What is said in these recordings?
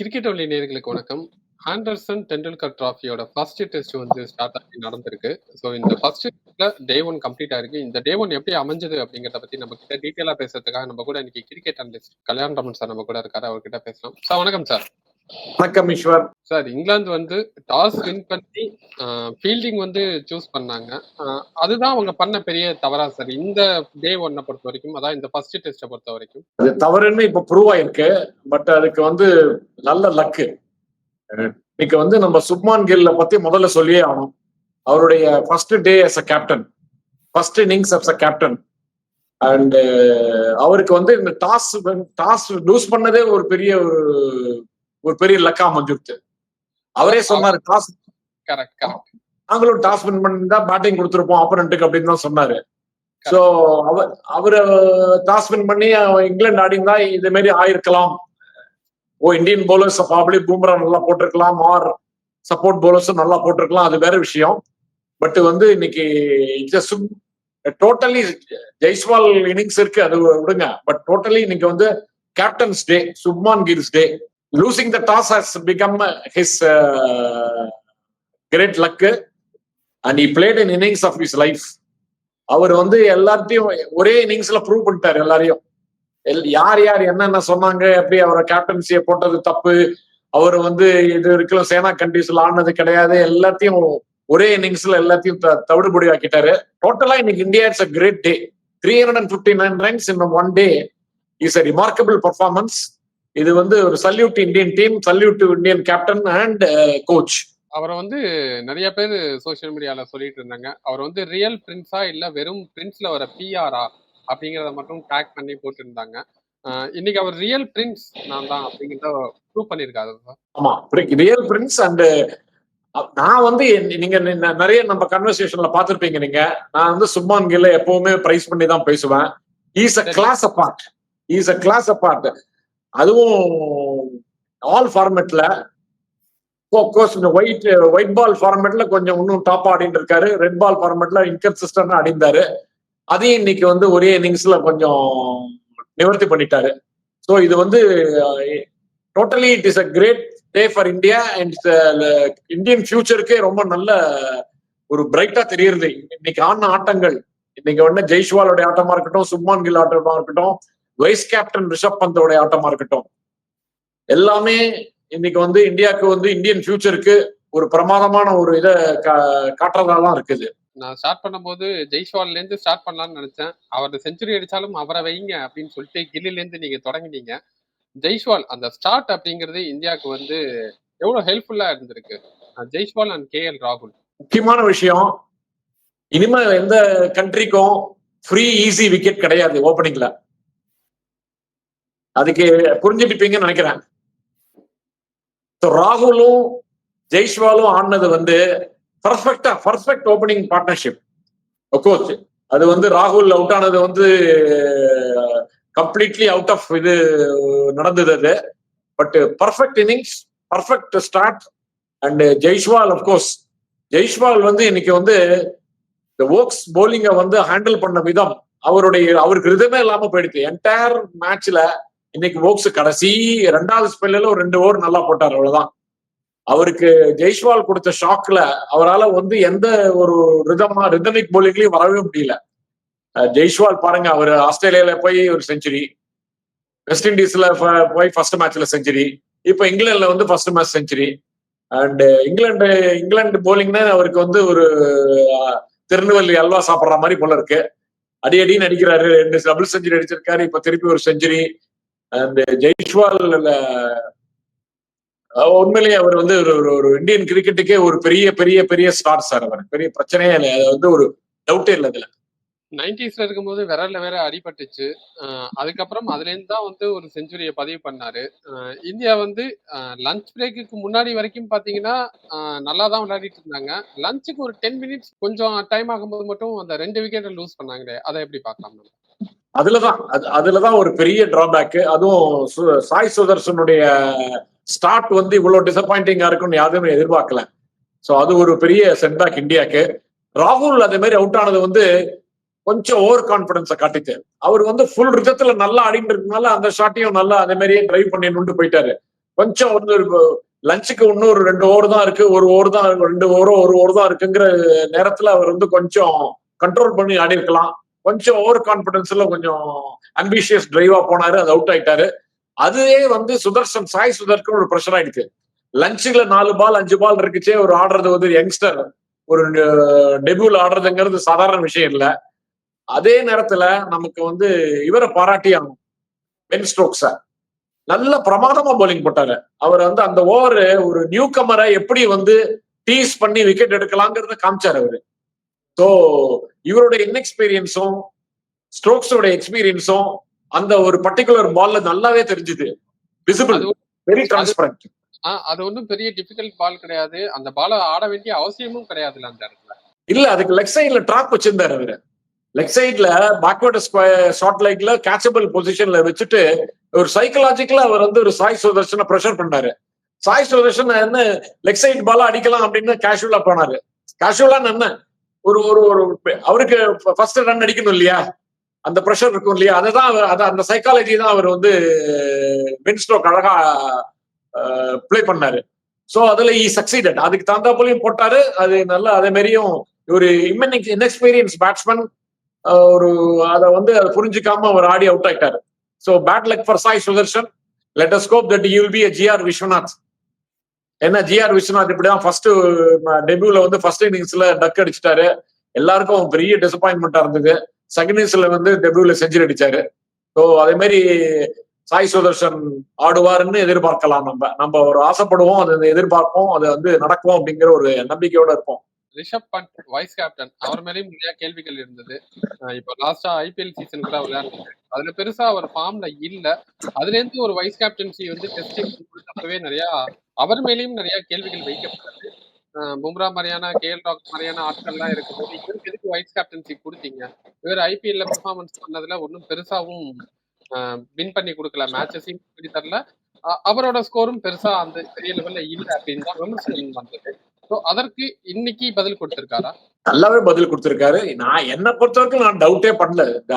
Cricket ஒளி நேர்களுக்கு வணக்கம். ஆண்டர்சன் டெண்டுல்கர் டிராஃபியோட ஃபர்ஸ்ட் டெஸ்ட் வந்து ஸ்டார்ட் ஆகி நடந்திருக்கு. ஸோ இந்த ஃபர்ஸ்ட் டெஸ்ட்ல டே ஒன் கம்ப்ளீட் ஆயிருக்கு. இந்த டே ஒன் எப்படி அமைஞ்சது அப்படிங்கிறத பத்தி நம்ம கிட்ட டீட்டெயிலா பேசுறதுக்காக நம்ம கூட இன்னைக்கு cricket analyst Kalyan Raman sir நம்ம கூட இருக்காரு. அவர்கிட்ட பேசலாம். சார் வணக்கம் சார். வணக்கம் ஈஸ்வர் சார் இங்கிலாந்து வந்து டாஸ் வின் பண்ணி ஃபீல்டிங் வந்து சூஸ் பண்ணாங்க. அ அதுதான் அவங்க பண்ண பெரிய தவறா சார்? இந்த டே 1 பொறுத்த வரைக்கும், அதான் இந்த ஃபர்ஸ்ட் டெஸ்ட்ட பொறுத்த வரைக்கும். அது தவறுன்னு இப்ப ப்ரூவ் ஆயிருக்கு பட் அதுக்கு வந்து நல்ல லக்கு இன்னைக்கு வந்து நம்ம சுப்மான் கில்ல பத்தி முதல்ல சொல்லியே ஆகணும் அவருடைய first day as a captain first innings as a captain and அவருக்கு வந்து இந்த டாஸ் டாஸ் லூஸ் பண்ணதே ஒரு பெரிய ஒரு ஒரு பெரிய லக்கா அமைஞ்சிருச்சு அவரே சொன்னாரு டாஸ். நாங்களும் டாஸ் வின் பண்ணிருந்தா பேட்டிங் கொடுத்துருப்போம் ஆப்போனண்ட்டுக்கு அப்படின்னு தான் சொன்னாரு. சோ அவர் அவரு டாஸ் வின் பண்ணி இங்கிலாந்து ஆடிந்தா இதே மாதிரி ஆயிருக்கலாம். ஓ இந்தியன் பவுலர்ஸ் ப்ராப்ளி பூம்ரா நல்லா போட்டிருக்கலாம். ஆர் சப்போர்ட் பவுலர்ஸும் நல்லா போட்டிருக்கலாம். அது வேற விஷயம். பட் வந்து இன்னைக்கு டோட்டலி ஜெய்ஸ்வால் இன்னிங்ஸ் இருக்கு அது விடுங்க. பட் டோட்டலி இன்னைக்கு வந்து captain's day Shubman Gill's day losing the toss has become his great luck and he played in innings of his life அவர் வந்து எல்லாத்தையும் ஒரே இன்னிங்ஸ்ல ப்ரூவ் பண்ணிட்டாரு எல்லாரையும். யார் யார் என்னென்ன சொன்னாங்க எப்படி அவரை கேப்டன்சியை போட்டது தப்பு. அவர் வந்து இது வரைக்கும் சேனா கண்ட்ரீஸ்ல ஆனது கிடையாது. எல்லாத்தையும் ஒரே இன்னிங்ஸ்ல எல்லாத்தையும் தவிடுபடி ஆக்கிட்டாரு டோட்டலா இன்னைக்கு India it's a great day three hundred and fifty nine runs in one day is a remarkable performance இது வந்து ஒரு salute Indian team salute Indian captain and coach அவரை வந்து நிறைய பேர் சோசியல் மீடியால சொல்லிட்டு இருந்தாங்க. அவர் வந்து ரியல் பிரின்ஸா இல்ல வெறும் பிரின்ஸ்ல வர பிஆரா அப்படிங்கறத மட்டும் டேக் பண்ணி போட்டிருந்தாங்க. இன்னைக்கு அவர் ரியல் பிரின்ஸ் நான் தான் அப்படிங்கிறத ப்ரூவ் பண்ணிருக்காரு ஆமா ரியல் பிரின்ஸ் அண்ட் நான் வந்து நீங்க நிறைய நம்ம கன்வர்சேஷன்ல பாத்திருப்பீங்க நீங்க. நான் வந்து சுப்மான் கில்ல எப்பவுமே பிரைஸ் பண்ணி தான் பேசுவேன். Is a class apart is a class apart அதுவும் ஆல் ஃபார்மேட்ல கோர்ஸ் இந்த ஒயிட் ஒயிட் பால் ஃபார்மேட்ல கொஞ்சம் இன்னும் டாப் ஆடிட்டு இருக்காரு. ரெட் பால் ஃபார்மேட்ல இன்கன்சிஸ்டன்டா அடிந்தாரு. அதையும் இன்னைக்கு வந்து ஒரே இன்னிங்ஸ்ல கொஞ்சம் நிவர்த்தி பண்ணிட்டாரு. ஸோ இது வந்து totally it is a great day for India and Indian ஃபியூச்சருக்கே ரொம்ப நல்ல ஒரு பிரைட்டா தெரியுது இன்னைக்கு ஆடின ஆட்டங்கள். இன்னைக்கு வந்து ஜெய்ஷ்வாலோட ஆட்டமா இருக்கட்டும் சுப்மான் கில் ஆட்டமா இருக்கட்டும் வைஸ் கேப்டன் ரிஷப் பந்தோட ஆட்டமா இருக்கட்டும். எல்லாமே இன்னைக்கு வந்து இந்தியாவுக்கு வந்து இந்தியன் ஃபியூச்சருக்கு ஒரு பிரமாதமான ஒரு இதை காட்டுறதா தான் இருக்குது. நான் ஸ்டார்ட் பண்ணும்போது ஜெய்ஸ்வால்ல இருந்து ஸ்டார்ட் பண்ணலாம்னு நினைச்சேன். அவர் செஞ்சுரி அடிச்சாலும் அவரை வைங்க அப்படின்னு சொல்லிட்டு கில்லில இருந்து நீங்க தொடங்கினீங்க. ஜெய்ஸ்வால் அந்த ஸ்டார்ட் அப்படிங்கிறது இந்தியாவுக்கு வந்து எவ்வளவு ஹெல்ப்ஃபுல்லா இருந்திருக்கு. ஜெய்ஸ்வால் அண்ட் கே எல் ராகுல். முக்கியமான விஷயம் இனிமே எந்த கண்ட்ரிக்கும் ஃப்ரீ ஈஸி விக்கெட் கிடையாது ஓப்பனிங்ல அதுக்கு புரிஞ்சுட்டுப்பீங்கன்னு நினைக்கிறேன். ராகுலும் ஜெய்ஷ்வாலும் ஆடினது வந்து பர்ஃபெக்டா பர்ஃபெக்ட் ஓப்பனிங் பார்ட்னர்ஷிப் கோச் அது வந்து ராகுல் அவுட் ஆனது வந்து கம்ப்ளீட்லி அவுட் ஆஃப் இது நடந்தது அது. But perfect innings perfect start and Jaiswal of course Jaiswal வந்து இன்னைக்கு வந்து இந்த ஓக்ஸ் போலிங்கை வந்து ஹேண்டில் பண்ண விதம் அவருடைய அவருக்கு ரிதமே இல்லாம போயிடுச்சு. என்டையர் மேட்ச்ல இன்னைக்கு ஓக்ஸ் கடைசி ரெண்டாவது ஸ்பெல்ல ஒரு ரெண்டு ஓவர் நல்லா போட்டார் அவ்வளவுதான். அவருக்கு ஜெய்ஸ்வால் கொடுத்த ஷாக்ல அவரால் வந்து எந்த ஒரு ரிதமா ரிதமிக் போலிங்லயும் வரவே முடியல. ஜெய்ஸ்வால் பாருங்க அவர் ஆஸ்திரேலியால போய் ஒரு செஞ்சுரி வெஸ்ட் இண்டீஸ்ல போய் ஃபர்ஸ்ட் மேட்ச்ல செஞ்சுரி இப்போ இங்கிலாந்துல வந்து first match century and England England போலிங்னா அவருக்கு வந்து ஒரு திருநெல்வேலி அல்வா சாப்பிட்ற மாதிரி போல இருக்கு. அடி அடின்னு அடிக்கிறாரு ரெண்டு டபுள் செஞ்சுரி அடிச்சிருக்காரு இப்ப திருப்பி ஒரு செஞ்சுரி அந்த ஜெய்ஷ்வால் uh, uh, uh, உண்மையிலேயே அவர் வந்து ஒரு ஒரு இந்தியன் கிரிக்கெட்டுக்கே ஒரு பெரிய பெரிய பெரிய ஸ்டார் சார் அவர். பெரிய பிரச்சனையே இல்லை. அது வந்து ஒரு டவுட்டே இல்லை அதுல. நைன்டிஸ்ல இருக்கும்போது விரல்ல வேற அடிபட்டுச்சு. அதுக்கப்புறம் அதுலேருந்து தான் வந்து ஒரு செஞ்சுரியை பதிவு பண்ணாரு. இந்தியா வந்து லஞ்ச் பிரேக்குக்கு முன்னாடி வரைக்கும் பாத்தீங்கன்னா நல்லா தான் விளையாடிட்டு இருந்தாங்க. லஞ்சுக்கு ஒரு டென் மினிட்ஸ் கொஞ்சம் டைம் ஆகும்போது மட்டும் அந்த ரெண்டு விக்கெட்டை லூஸ் பண்ணாங்களே. அதை எப்படி பார்க்கலாம் அதுலதான் அதுலதான் ஒரு பெரிய டிராபேக் அதுவும் சாய் சுதர்சனுடைய ஸ்டார்ட் வந்து இவ்வளவு டிசப்பாயிண்டிங்கா இருக்கும்னு யாருமே எதிர்பார்க்கல. சோ அது ஒரு பெரிய செட்பேக் இந்தியாக்கு. ராகுல் அதே மாதிரி அவுட் ஆனது வந்து கொஞ்சம் ஓவர் கான்பிடன்ஸை காட்டிச்சு அவர் வந்து ஃபுல் ரிதத்துல நல்லா ஆடிட்டு இருக்கனால அந்த ஷாட்டையும் நல்லா அதே மாதிரியே டிரைவ் பண்ணி போயிட்டாரு. கொஞ்சம் வந்து லஞ்சுக்கு இன்னும் ஒரு ரெண்டு ஓவர் தான் இருக்கு ஒரு ஓவர் தான் ரெண்டு ஓவரோ ஒரு ஓவர் தான் இருக்குங்கிற நேரத்துல அவர் வந்து கொஞ்சம் கண்ட்ரோல் பண்ணி ஆடி இருக்கலாம் கொஞ்சம் ஓவர் கான்பிடன்ஸ்ல கொஞ்சம் அம்பிஷியஸ் டிரைவா போனாரு அது அவுட் ஆயிட்டாரு. அதுவே வந்து சுதர்ஷன் சாய் சுதர்க்கு ஒரு ப்ரெஷர் ஆயிடுச்சு. லஞ்சுல நாலு பால் அஞ்சு பால் இருக்குச்சே ஒரு ஆடுறது வந்து யங்ஸ்டர் ஒரு டெபியூல ஆடுறதுங்கிறது சாதாரண விஷயம் இல்லை. அதே நேரத்துல நமக்கு வந்து இவரை பாராட்டி ஆகணும். பென் ஸ்ட்ரோக்ஸ நல்ல பிரமாதமா போலிங் போட்டாரு. அவர் வந்து அந்த ஓவர் ஒரு நியூ கமரை எப்படி வந்து டீஸ் பண்ணி விக்கெட் எடுக்கலாங்கிறத காமிச்சாரு அவரு. ஸோ இவருடைய இன்எக்ஸ்பீரியன்ஸும் ஸ்ட்ரோக்ஸோட எக்ஸ்பீரியன்ஸும் அந்த ஒரு பர்டிகுலர் பால்ல நல்லாவே தெரிஞ்சுது. விசிபிள் வெரி டிரான்ஸ்பரண்ட் அது ஒன்றும் பெரிய டிஃபிகல்ட் பால் கிடையாது. அந்த பாலை ஆட வேண்டிய அவசியமும் கிடையாதுல்ல அந்த இடத்துல. இல்ல அதுக்கு லெக் சைட்ல ட்ராப் வச்சிருந்தாரு அவரு. லெக் சைட்ல பேக்வர்ட் ஷார்ட் லைக்ல கேட்சபிள் பொசிஷன்ல வச்சுட்டு ஒரு சைக்கலாஜிக்கலா அவர் வந்து ஒரு சாய் சுதர்ஷனை ப்ரெஷர் பண்ணாரு. சாய் சுதர்ஷன் என்ன லெக் சைட் பாலா அடிக்கலாம் அப்படின்னு கேஷுவலா போனாரு. கேஷுவலா என்ன ஒரு ஒரு ஒரு அவருக்கு ஃபர்ஸ்ட் ரன் அடிக்கணும் இல்லையா? அந்த ப்ரெஷர் இருக்கும் இல்லையா? அதை தான் அதை அந்த சைக்காலஜி தான் அவர் வந்து பென்ஸ்ட்ரோக் அழகா ப்ளே பண்ணாரு. ஸோ அதுல ஈ சக்சீடட் அதுக்கு தகுந்த போலையும் போட்டாரு. அது நல்லா அதே மாதிரியும் ஒரு இன்எக்ஸ்பீரியன்ஸ் பேட்ஸ்மேன் ஒரு அதை வந்து அதை புரிஞ்சுக்காம அவர் ஆடி அவுட் ஆயிட்டாரு. So bad luck for Sai Sudharshan let us scope that you will be GR Viswanath என்ன ஜிஆர் விஸ்வநாத் இப்படிதான் ஃபர்ஸ்ட் டெபியூல வந்து ஃபர்ஸ்ட் இன்னிங்ஸ்ல டக் அடிச்சிட்டாரு. எல்லாருக்கும் பெரிய டிசப்பாயின்மெண்டா இருந்தது. செகண்ட் இன்னிங்ஸ்ல வந்து டெபியூல செஞ்சுரி அடிச்சாரு. ஸோ அதே மாதிரி சாய் சுதர்ஷன் ஆடுவாருன்னு எதிர்பார்க்கலாம் நம்ம. நம்ம ஒரு ஆசைப்படுவோம் அது எதிர்பார்ப்போம் அது வந்து நடக்கும் அப்படிங்கிற ஒரு நம்பிக்கையோட இருப்போம். ரிஷப் பண்ட் வைஸ் கேப்டன் அவர் மேலேயும் நிறைய கேள்விகள் இருந்தது. இப்போ லாஸ்டா ஐபிஎல் சீசன் கூட விளையாடுறாரு அதுல பெருசா அவர் ஃபார்ம்ல இல்ல. அதுல இருந்து ஒரு வைஸ் கேப்டன்சி வந்து டெஸ்டிங் கொடுத்தப்பவே நிறைய அவர் மேலேயும் நிறைய கேள்விகள் வைக்கப்பட்டது. பும்ரா மாதிரியான கேஎல் ராக் மாதிரியான ஆட்கள்லாம் இருக்கும்போது இவருக்கு எதுக்கு வைஸ் கேப்டன்சி கொடுத்தீங்க? இவர் ஐபிஎல்ல பெர்ஃபார்மன்ஸ் பண்ணதுல ஒன்றும் பெருசாவும் வின் பண்ணி கொடுக்கல. மேட்சஸையும் பண்ணி தரல. அவரோட ஸ்கோரும் பெருசா அந்த பெரிய லெவல்ல இல்லை அப்படின்னு தான் விமர்சனம் வந்தது. அதற்கு இன்னைக்கு பதில் கொடுத்திருக்காரா? நல்லாவே பதில் கொடுத்திருக்காரு. நான் என்ன பொறுத்த வரைக்கும் நான் டவுட்டே பண்ணல. இந்த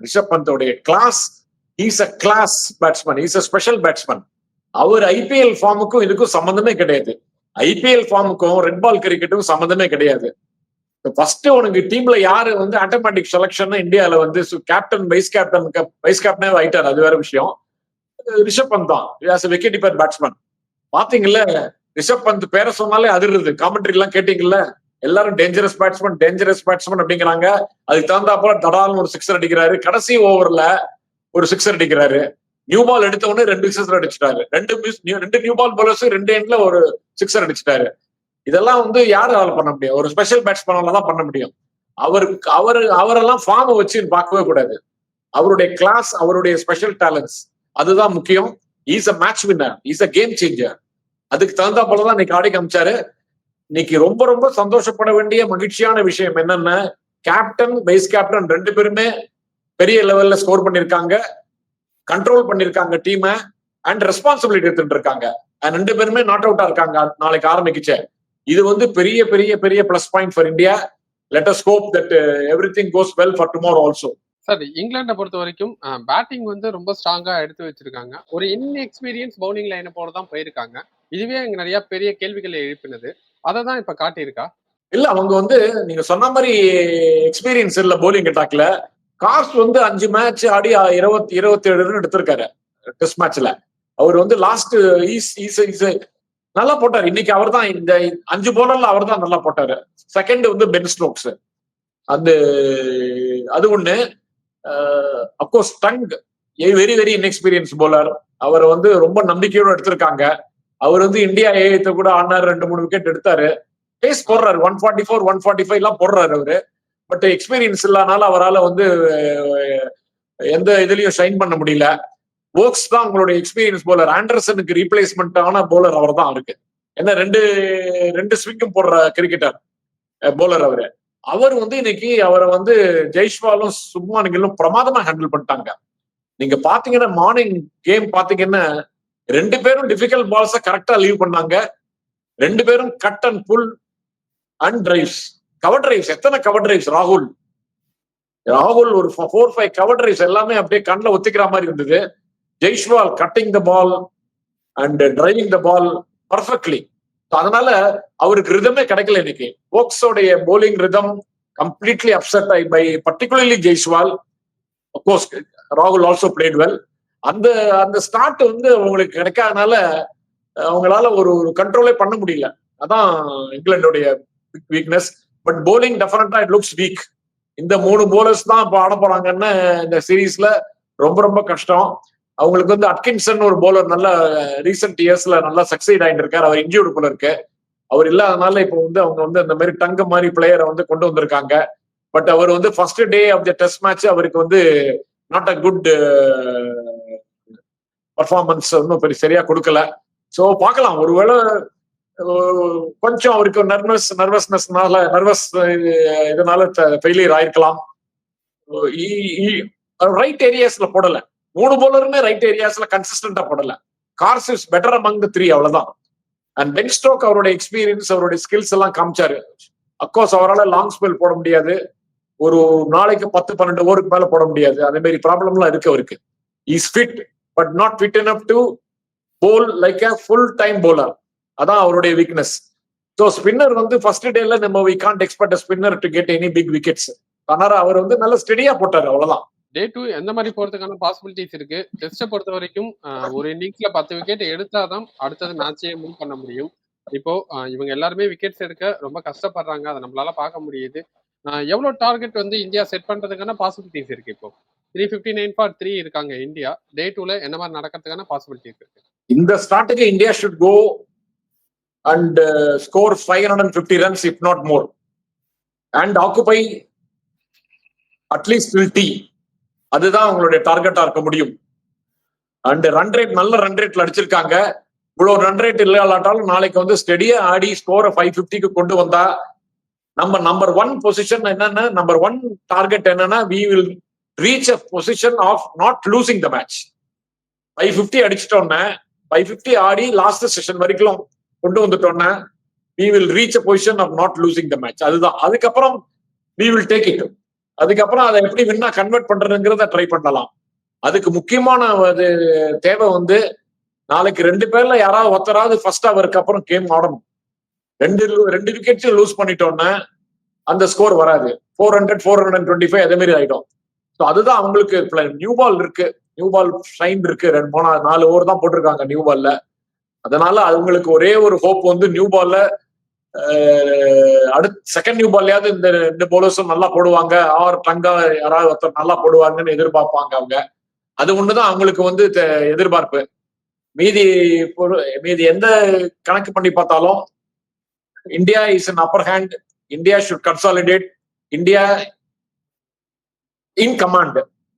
Rishabh பந்தோடைய class is a class batsman is a special batsman our IPL ஃபார்முக்கும் இதுக்கும் சம்பந்தமே கிடையாது. ஐபிஎல் ஃபார்முக்கும் ரெட் பால் கிரிக்கெட்டும் சம்பந்தமே கிடையாது. ஃபர்ஸ்ட் உனக்கு டீம்ல யாரு வந்து ஆட்டோமேட்டிக் செலக்ஷன் இந்தியால வந்து கேப்டன் வைஸ் கேப்டன் வைஸ் கேப்டனே ஆயிட்டார். அது வேற விஷயம். ரிஷப் பந்த் தான். விக்கெட் கீப்பர் பேட்ஸ்மேன் பாத்தீங்கல்ல ரிஷப் பந்த் பேரை சொன்னாலே அதிர்றது. காமெண்ட்ரி எல்லாம் கேட்டீங்கல்ல? எல்லாரும் டேஞ்சரஸ் பேட்ஸ்மேன் டேஞ்சரஸ் பேட்ஸ்மேன் அப்படிங்கிறாங்க. அதுக்கு தகுந்தாப்புல தடால்னு ஒரு சிக்ஸர் அடிக்கிறாரு. கடைசி ஓவர்ல ஒரு சிக்ஸர் அடிக்கிறாரு. நியூ பால் எடுத்த உடனே ரெண்டு சிக்ஸர் அடிச்சிட்டாரு. ரெண்டு ரெண்டு நியூ பால் போலர்ஸ் ரெண்டு எண்ட்ல ஒரு சிக்ஸர் அடிச்சிட்டாரு. இதெல்லாம் வந்து யாரால பண்ண முடியும்? ஒரு ஸ்பெஷல் பேட்ஸ்மேனால தான் பண்ண முடியும். அவருக்கு அவர் அவரெல்லாம் ஃபார்ம் வச்சு பார்க்கவே கூடாது. அவருடைய கிளாஸ் அவருடைய ஸ்பெஷல் டேலண்ட்ஸ் அதுதான் முக்கியம். Is a match winner is a game changer அதுக்கு தகுந்தா போலதான் இன்னைக்கு ஆடி காமிச்சாரு. இன்னைக்கு ரொம்ப ரொம்ப சந்தோஷப்பட வேண்டிய மகிழ்ச்சியான விஷயம் என்னன்னா கேப்டன் வைஸ் கேப்டன் ரெண்டு பேருமே பெரிய லெவல்ல ஸ்கோர் பண்ணிருக்காங்க. கண்ட்ரோல் பண்ணிருக்காங்க டீமை அண்ட் ரெஸ்பான்சிபிலிட்டி எடுத்துட்டு இருக்காங்க. ரெண்டு பேருமே நாட் அவுட்டா இருக்காங்க நாளைக்கு ஆரம்பிக்குச்சு. இது வந்து பெரிய பெரிய பெரிய plus point for India let us hope that everything goes well for tomorrow also sir இங்கிலாண்டை பொறுத்த வரைக்கும் uh, பேட்டிங் வந்து ரொம்ப ஸ்ட்ராங்கா எடுத்து வச்சிருக்காங்க. ஒரு இன்எக்ஸ்பீரியன்ஸ் பவுலிங் லைனை போல தான் போயிருக்காங்க. இதுவே அங்க நிறைய பெரிய கேள்விகளை எழுப்பினது. அதை தான் இப்ப காட்டியிருக்கா? இல்ல அவங்க வந்து நீங்க சொன்ன மாதிரி எக்ஸ்பீரியன்ஸ் இல்ல போலிங் அட்டாக்ல காஸ்ட் வந்து அஞ்சு மேட்ச் ஆடி இருபத்தி இருபத்தி ஏழு ரன் எடுத்திருக்காரு டெஸ்ட் மேட்ச்ல அவர் வந்து லாஸ்ட் ஈஸ் ஈஸ் ஈஸ் நல்லா போட்டார். இன்னைக்கு அவர் தான் இந்த அஞ்சு போலர்ல அவர் தான் நல்லா போட்டாரு. செகண்ட் வந்து பென் ஸ்டோக்ஸ் அது அது ஒண்ணு. Of course Tongue very very inexperience bowler அவர் வந்து ரொம்ப நம்பிக்கையோடு எடுத்திருக்காங்க. அவர் வந்து இந்தியா ஏஐத்த கூட ஆனார் ரெண்டு மூணு விக்கெட் எடுத்தாரு. பேஸ் போடுறாரு. One forty four one forty five எல்லாம் போடுறாரு அவரு. பட் எக்ஸ்பீரியன்ஸ் இல்லாதனால அவரால் வந்து எந்த இதுலயும் ஷைன் பண்ண முடியல. ஓக்ஸ் தான் உங்களுடைய எக்ஸ்பீரியன்ஸ் போலர் ஆண்டர்சனுக்கு ரீப்ளேஸ்மெண்ட் போலர் அவர் தான் இருக்கு ஏன்னா ரெண்டு ரெண்டு ஸ்விங்கும் போடுற கிரிக்கெட்டர் போலர் அவரு. அவர் வந்து இன்னைக்கு அவரை வந்து ஜெய்ஷ்வாலும் சுப்மான் கில்லும் பிரமாதமா ஹேண்டில் பண்ணிட்டாங்க. நீங்க பாத்தீங்கன்னா மார்னிங் கேம் பாத்தீங்கன்னா ரெண்டு பேரும் டிஃபிகல்ட் பால்ஸ கரெக்டா லீவ் பண்ணாங்க. ரெண்டு பேரும் cut and full and drives cover drives எத்தனை கவர் டிரைவ்ஸ் ராகுல். ராகுல் ஒரு ஃபோர் ஃபைவ் கவர் டிரைவ்ஸ் எல்லாமே அப்படியே கண்ணில் ஒத்திக்கிற மாதிரி இருந்தது. Jaiswal cutting the ball and driving the ball perfectly அதனால அவருக்கு ரிதமே கிடைக்கல இன்னைக்கு. போக்ஸோடைய போலிங் ரிதம் கம்ப்ளீட்லி அப்செட் ஆகி பை பர்டிகுலர்லி ஜெய்ஸ்வால். கோர்ஸ் ராகுல் ஆல்சோ பிளேட் வெல் அந்த அந்த ஸ்டார்ட் வந்து அவங்களுக்கு கிடைக்காதனால அவங்களால ஒரு ஒரு கண்ட்ரோலே பண்ண முடியல. அதான் இங்கிலாந்துடைய வீக்னஸ் பட் போலிங் டெஃபினட்டா இட் லுக்ஸ் வீக் இந்த மூணு போலர்ஸ் தான் இப்போ ஆட போறாங்கன்னு இந்த சீரீஸ்ல ரொம்ப ரொம்ப கஷ்டம். அவங்களுக்கு வந்து அட்கின்சன் ஒரு போலர் நல்ல ரீசெண்ட் இயர்ஸ்ல நல்லா சக்சீட் ஆகிட்டு இருக்காரு. அவர் இன்ஜூர்டு போல இருக்கு. அவர் இல்லாதனால இப்போ வந்து அவங்க வந்து அந்த மாதிரி தங்க மாதிரி பிளேயரை வந்து கொண்டு வந்திருக்காங்க. பட் அவர் வந்து first day of the test match அவருக்கு வந்து நாட் அ குட் பர்ஃபார்மன்ஸ் ஒன்றும் பெரிய சரியா கொடுக்கல. ஸோ பார்க்கலாம். ஒருவேளை கொஞ்சம் அவருக்கு நர்வஸ் நர்வஸ்னஸ்னால நர்வஸ் இதனால ஃபெயிலியர் ஆயிருக்கலாம். ரைட் ஏரியாஸ்ல போடல. மூணு போலருமே ரைட் ஏரியாஸ்ல கன்சிஸ்டண்டா போடல. Carse is better among the three அவ்வளவுதான். அண்ட் பென் ஸ்ட்ரோக் அவருடைய எக்ஸ்பீரியன்ஸ் அவருடைய ஸ்கில்ஸ் எல்லாம் காமிச்சாரு. அப்கோர்ஸ் அவரால் லாங் ஸ்பெல் போட முடியாது. ஒரு நாளைக்கு பத்து பன்னெண்டு ஓவருக்கு மேல போட முடியாது. அதே மாதிரி ப்ராப்ளம்லாம் இருக்கு அவருக்கு. Is fit but not fit up to bowl like a full time bowler அதான் அவருடைய வீக்னஸ் ஸோ ஸ்பின்னர் வந்து ஃபர்ஸ்ட் டேல நம்ம we can't expect spinner to get any big wickets ஆனால் அவர் வந்து நல்ல ஸ்டெடியா போட்டாரு அவ்வளவுதான். டே டூ எந்த மாதிரி போறதுக்கான பாசிபிலிட்டிஸ் இருக்கு? டெஸ்ட்டை பொறுத்த வரைக்கும் ஒரு இன்னிங்ஸ்ல பத்து விக்கெட் எடுத்தாதான் அடுத்தது மேட்சே மூவ் பண்ண முடியும். இப்போ இவங்க எல்லாருமே விக்கெட்ஸ் எடுக்க ரொம்ப கஷ்டப்படுறாங்க. அதை நம்மளால பார்க்க முடியுது. எவ்வளவு டார்கெட் வந்து இந்தியா செட் பண்றதுக்கான பாசிபிலிட்டிஸ் இருக்கு இப்போ? Three fifty nine for three இருக்காங்க இந்தியா. டே டூல என்ன மாதிரி நடக்கிறதுக்கான பாசிபிலிட்டி இருக்கு? இந்த ஸ்டார்ட்டுக்கு India should go and score five hundred and fifty runs if not more and occupy at least till tea அதுதான் அவங்களுடைய டார்கெட்டா இருக்க முடியும். அண்ட் ரன் ரேட் நல்ல ரன் ரேட்ல அடிச்சிருக்காங்க. இவ்வளவு ரன் ரேட் இல்லாட்டாலும் நாளைக்கு வந்து ஸ்டெடியா ஆடி ஸ்கோரை ஃபைவ் ஃபிஃப்டிக்கு கொண்டு வந்தா நம்ம நம்பர் ஒன் பொசிஷன் என்னன்னா நம்பர் ஒன் டார்கெட் என்னன்னா we will reach a position of not losing the match five fifty அடிச்சிட்டோன்னே five fifty ஆடி லாஸ்ட் செஷன் வரைக்கும் கொண்டு வந்துட்டோன்னே we will reach a position of not losing the match அதுதான். அதுக்கப்புறம் we will take it அதுக்கப்புறம் அதை எப்படி வின்னா convert பண்றதுங்கிறத try பண்ணலாம். அதுக்கு முக்கியமான அது தேவை வந்து நாளைக்கு ரெண்டு பேர்ல யாராவது ஒருத்தராவது ஃபர்ஸ்ட் அவருக்கு அப்புறம் கேம் ஆடணும். ரெண்டு ரெண்டு விக்கெட்ஸையும் லூஸ் பண்ணிட்டோன்னா அந்த ஸ்கோர் வராது. Four hundred four hundred twenty five அதே மாதிரி ஆயிடும். ஸோ அதுதான் அவங்களுக்கு நியூ பால் இருக்கு. நியூ பால் ஷைன் இருக்கு. ரெண்டு போன நாலு ஓவர் தான் போட்டிருக்காங்க நியூ பால்ல அதனால அவங்களுக்கு ஒரே ஒரு ஹோப் வந்து நியூ பால்ல அடுத்த செகண்ட் நியூ பால்லையாவது இந்த ரெண்டு போலர்ஸும் நல்லா போடுவாங்க. ஆர் டங்கா யாராவது ஒருத்தர் நல்லா போடுவாங்கன்னு எதிர்பார்ப்பாங்க அவங்க. அது ஒண்ணுதான் அவங்களுக்கு வந்து எதிர்பார்ப்பு. மீதி மீதி எந்த கணக்கு பண்ணி பார்த்தாலும் India is an upper hand India should consolidate India in command